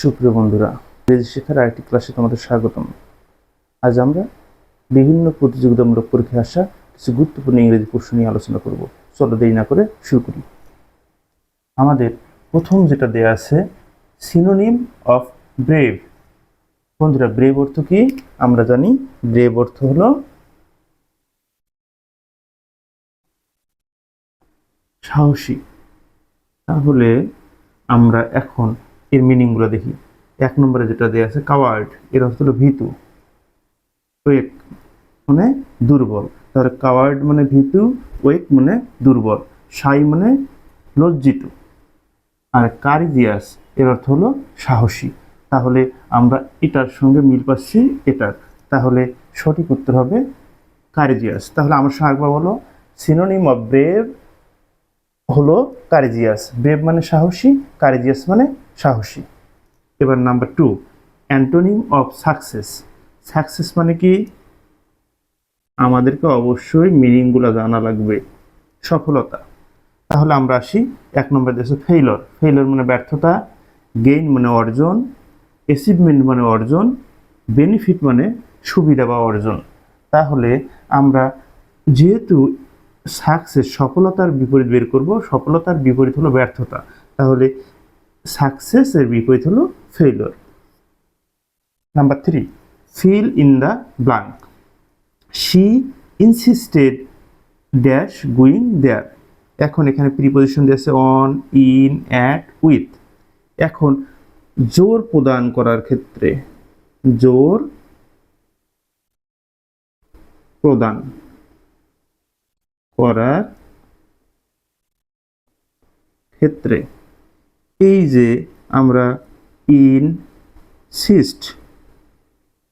সুপ্রিয় বন্ধুরা ইংরেজি শেখার আরেকটি ক্লাসে তোমাদের স্বাগতম। আজ আমরা বিভিন্ন প্রতিযোগিতামূলক পরীক্ষায় আসা কিছু গুরুত্বপূর্ণ ইংরেজি প্রশ্ন নিয়ে আলোচনা করব। চলো দেরি না করে শুরু করি। আমাদের প্রথম যেটা দেয়া আছে সিনোনিম অফ ব্রেভ বন্ধুরা ব্রেভ অর্থ কি? আমরা জানি ব্রেভ অর্থ হলো সাহসী। তাহলে আমরা এখন এর মিনিংগুলো দেখি। এক নম্বরে যেটা দেওয়া আছে, কাওয়ার্ড এর অর্থ হলো ভীতু। ওয়েক মানে দুর্বল। তাহলে কাওয়ার্ড মানে ভীতু, ওয়েক মানে দুর্বল। সাই মানে লজ্জিত। আর কারিজিয়াস, এর অর্থ হলো সাহসী। তাহলে আমরা এটার সঙ্গে মিল পাচ্ছি এটার। তাহলে সঠিক উত্তর হবে কারিজিয়াস। তাহলে আমার একবার বলো সিনোনিম অফ ব্রেভ হলো কারিজিয়াস। ব্রেভ মানে সাহসী, কারিজিয়াস মানে সাহসী। এবার number two antonym of success success মানে কি? আমাদেরকে অবশ্যই মিনিংগুলো জানা লাগবে। সফলতা। তাহলে আমরা আসি এক নম্বর দেশে ফেইলর ফেইলর মানে ব্যর্থতা গেইন মানে অর্জন অ্যাচিভমেন্ট মানে অর্জন বেনিফিট মানে সুবিধা বা অর্জন। তাহলে আমরা যেহেতু সাকসেস সফলতার বিপরীত বের করব, সফলতার বিপরীত হলো ব্যর্থতা। তাহলে সাকসেসের বিপরীত হলো failure number three fill in the blank she insisted dash going there এখন এখানে প্রিপোজিশন দিয়েছে অন ইন অ্যাট উইথ এখন জোর প্রদান করার ক্ষেত্রে জোর প্রদান করার ক্ষেত্রে এই যে আমরা ইন সিস্ট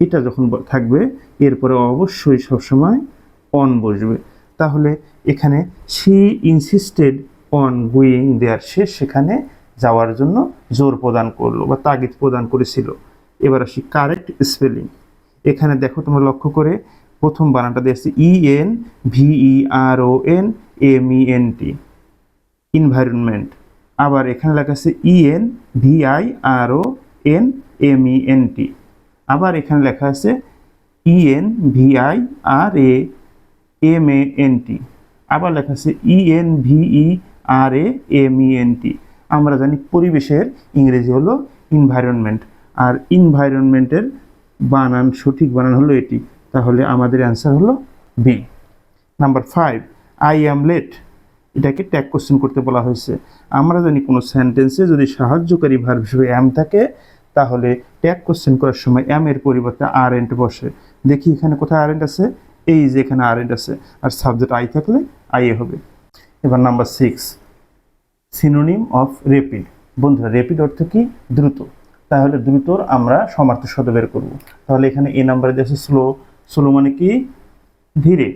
এটা যখন থাকবে, এরপরে অবশ্যই সবসময় অন বসবে। তাহলে এখানে she insisted on going there সে সেখানে যাওয়ার জন্য জোর প্রদান করল বা তাগিদ প্রদান করেছিল। এবার আসি কারেক্ট স্পেলিং এখানে দেখো তোমরা লক্ষ্য করে প্রথম বানানটা দিয়েছে E N V R O N M E N T environment আবার এখানে লেখা আছে E N V I R O N M E N T আবার এখানে লেখা আছে E N V I R A M A N T আবার লেখা আছে E N V R A M E N T আমরা জানি পরিবেশের ইংরেজি হলো ইনভায়রনমেন্ট আর ইনভায়রনমেন্টের বানান, সঠিক বানান হলো এটি। তাহলে আমাদের অ্যান্সার হলো B number five I am late এটাকে ট্যাগ কোশ্চেন করতে বলা হয়েছে। আমরা জানি কোনো সেন্টেন্সে যদি সাহায্যকারী ভার্ব হিসেবে অ্যাম থাকে, তাহলে ট্যাগ কোশ্চেন করার সময় অ্যাম এর পরিবর্তে আর এন্ট বসে। দেখি এখানে কোথায় আর এন্ট আছে? এই যে এখানে আর এন্ট আছে। আর সাবজেক্ট আই থাকলে আই এ হবে। এবার number six synonym of rapid বন্ধুরা রেপিড অর্থ কি? দ্রুত। তাহলে দ্রুতর আমরা সমার্থ শব্দ বের করব। তাহলে এখানে এ নাম্বারে দেশে স্লো স্লো মানে কি? ধীরে।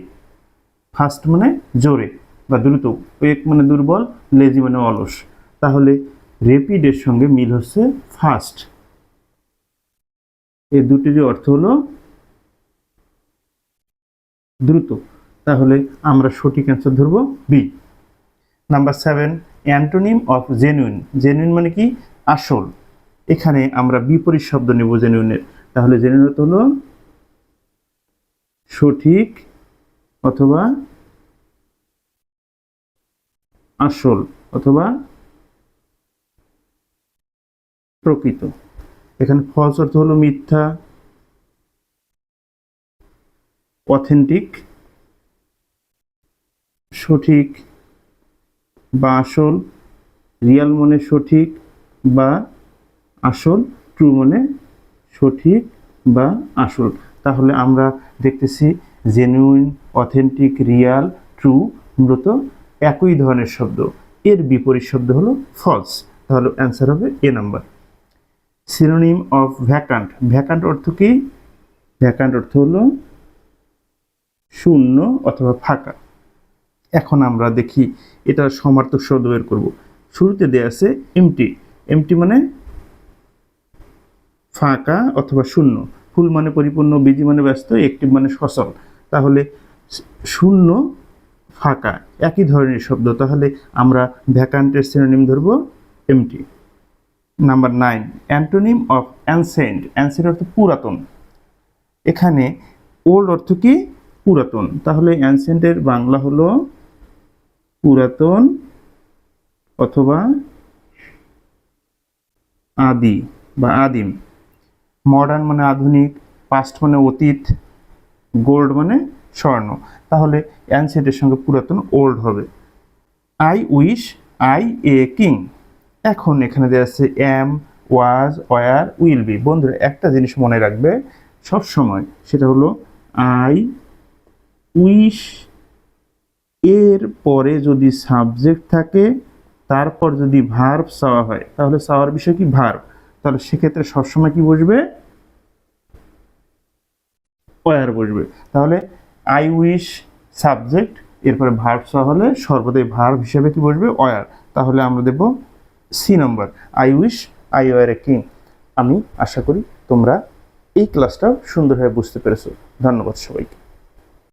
ফাস্ট মানে জোরে। বা দ্রুত ওয়েক মানে দুর্বল, লেজি মানে অলস। তাহলে রেপিডের সঙ্গে মিল হচ্ছে ফাস্ট। এই দুটিরই অর্থ হলো দ্রুত, তাহলে আমরা সঠিক অ্যান্সার ধরবো B number seven antonym of genuine genuine মানে কি? আসল। এখানে আমরা বিপরীত শব্দ নেব জেনুইনের তাহলে জেনুইন হলো সঠিক অথবা আসল অথবা প্রকৃত। এখানে ফলস অর্থ হলো মিথ্যা অথেন্টিক সঠিক বা আসল রিয়াল মনে সঠিক বা আসল ট্রু মনে সঠিক বা আসল। তাহলে আমরা দেখতেছি জেনুইন অথেন্টিক রিয়াল ট্রু মূলত একই ধরনের শব্দ। এর বিপরীত শব্দ হলো ফলস তাহলে অ্যান্সার হবে A number synonym of vacant vacant অর্থ কি? ভ্যাকান্ট অর্থ হলো শূন্য অথবা ফাঁকা। এখন আমরা দেখি এটা সমার্থক শব্দ বের করব। শুরুতে দেয়া আছে এমটি এমটি মানে ফাঁকা অথবা শূন্য। ফুল মানে পরিপূর্ণ বিজি মানে ব্যস্ত একটি মানে সচল। তাহলে শূন্য ফাঁকা, একই ধরনের শব্দ। তাহলে আমরা ভ্যাকান্টের সিনোনিম ধরব empty number nine antonym of ancient ancient অর্থ পুরাতন। এখানে ওল্ড অর্থ কি? পুরাতন। তাহলে অ্যানসেন্টের বাংলা হলো পুরাতন অথবা আদি বা আদিম। মডার্ন মানে আধুনিক পাস্ট মানে অতীত গোল্ড মানে স্বর্ণ তাহলে অ্যানসেন্টের সঙ্গে পুরাতন ওল্ড হবে। I wish, I a king. এখন এখানে দেওয়া আছে am was, were, will be. বন্ধুরা, একটা জিনিস মনে রাখবে সব সময় সেটা হলো আই উইশ এর পরে যদি সাবজেক্ট থাকে, তারপর যদি ভার্ব চাওয়া হয়, তাহলে চাওয়ার বিষয় কি ভার্ব? তাহলে সেক্ষেত্রে সবসময় কি বসবে? ওয়ার বসবে। তাহলে আই উইশ সাবজেক্ট এরপরে ভার্ব চাওয়া হলে সর্বদাই ভার্ব হিসেবে কি বসবে ওয়ার তাহলে আমরা দেব C number I wish I were a king আমি আশা করি তোমরা এই ক্লাসটা সুন্দরভাবে বুঝতে পেরেছ। ধন্যবাদ সবাইকে।